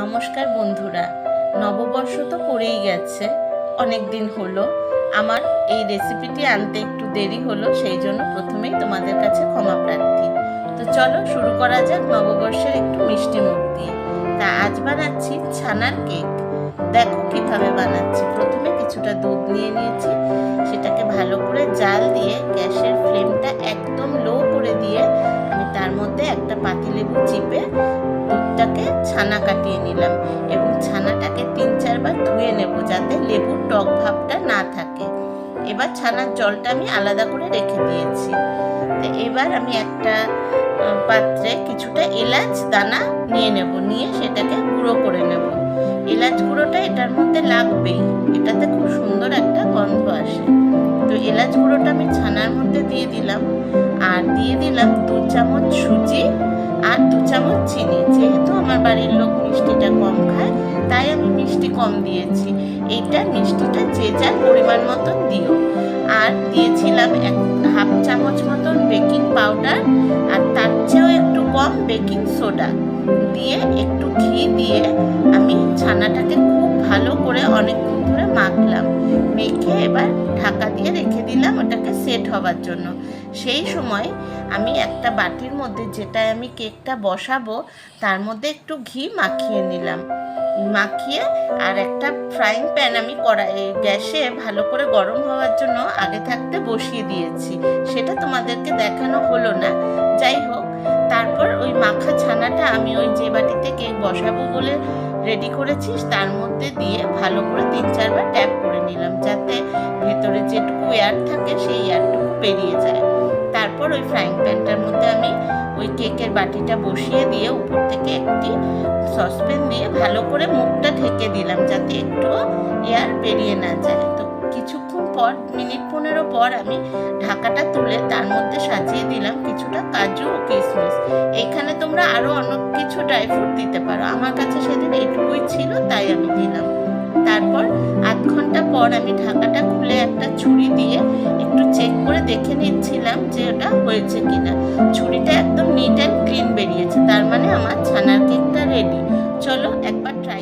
নমস্কার বন্ধুরা, নববর্ষ তো পড়েই গেছে, অনেক দিন হলো। আমার এই রেসিপিটি আনতে একটু দেরি হলো, সেই জন্য প্রথমেই তোমাদের কাছে ক্ষমা প্রার্থী। তো চলো শুরু করা যাক নববর্ষের একটু মিষ্টি মুখ দিয়ে। তা আজ বানাচ্ছি ছানার কেক। দেখো কীভাবে বানাচ্ছি। প্রথমে কিছুটা দুধ নিয়ে নিয়েছি, সেটাকে ভালো করে জাল দিয়ে গ্যাসের ফ্লেমটা একদম লো করে দিয়ে আমি তার মধ্যে একটা পাতিলেবু চিপে দুধটাকে ছানা কাটিয়ে নিলাম এবং ছানাটাকে তিন চারবার ধুয়ে নেব যাতে লেবুর টক ভাবটা না থাকে। এবার ছানার জলটা আমি আলাদা করে রেখে দিয়েছি। তো এবার আমি একটা পাত্রে কিছুটা এলাচ, দানা নিয়ে নেব, নিয়ে সেটাকে গুঁড়ো করে নেব। এলাচ গুঁড়োটা এটার মধ্যে লাগবেই, এটাতে খুব সুন্দর একটা গন্ধ আসে। তো এলাচ গুঁড়োটা আমি ছানার মধ্যে দিয়ে দিলাম। আর দিয়ে দিলাম দু চামচ সুজি। মিষ্টি কম দিয়েছি। এইটা মিষ্টিটা যে যার পরিমাণ মতন দিও। আর দিয়েছিলাম এক হাফ চামচ মতন বেকিং পাউডার, আর তার চেয়েও একটু কম বেকিং সোডা। দিয়ে একটু ঘি দিয়ে আমি ছানাটাকে খুব ভালো করে অনেকক্ষণ ধরে মাখলাম। মেখে এবার ঢাকা দিয়ে রেখে দিলাম ওটাকে সেট হবার জন্য। সেই সময় আমি একটা বাটির মধ্যে যেটায় আমি কেকটা বসাবো, তার মধ্যে একটু ঘি মাখিয়ে নিলাম। মাখিয়ে আর একটা ফ্রাইং প্যান আমি কড়াই গ্যাসে ভালো করে গরম হওয়ার জন্য আগে থাকতে বসিয়ে দিয়েছি। সেটা তোমাদেরকে দেখানো হলো না। যাই হোক, তারপর ওই মাখা ছানাটা আমি ওই যে বাটিতে কেক বসাবো বলে রেডি করেছি, তার মধ্যে দিয়ে ভালো করে তিন চারবার ট্যাপ করে নিলাম, যাতে ভেতরে যেটুকু এয়ার থাকে সেই এয়ারটুকু বেরিয়ে যায়। তারপর ওই ফ্রাইং প্যানটার মধ্যে ওই কেকের বাটিটা বসিয়ে দিয়ে উপর থেকে একটি সসপ্যান দিয়ে ভালো করে মুখটা ঢেকে দিলাম যাতে একটু এয়ার বেরিয়ে না যায়। তো কিছুক্ষণ পর, মিনিট পনেরো পর আমি ঢাকাটা তুলে তার মধ্যে সাজিয়ে দিলাম কিছুটা কাজু ও কিশমিশ এখানে তোমরা আরও অনেক কিছু ড্রাই ফ্রুট দিতে পারো। আমার কাছে সেদিন এটুকুই ছিল, তাই আমি দিলাম। তারপর আধ ঘণ্টা পর আমি ঢাকাটা খুলে একটা ছুরি দিয়ে দেখে নিচ্ছিলাম যে ওটা হয়েছে কিনা। ছুরিটা একদম নিট অ্যান্ড ক্লিন বেরিয়েছে, তার মানে আমার ছানার কেকটা রেডি চলো একবার ট্রাই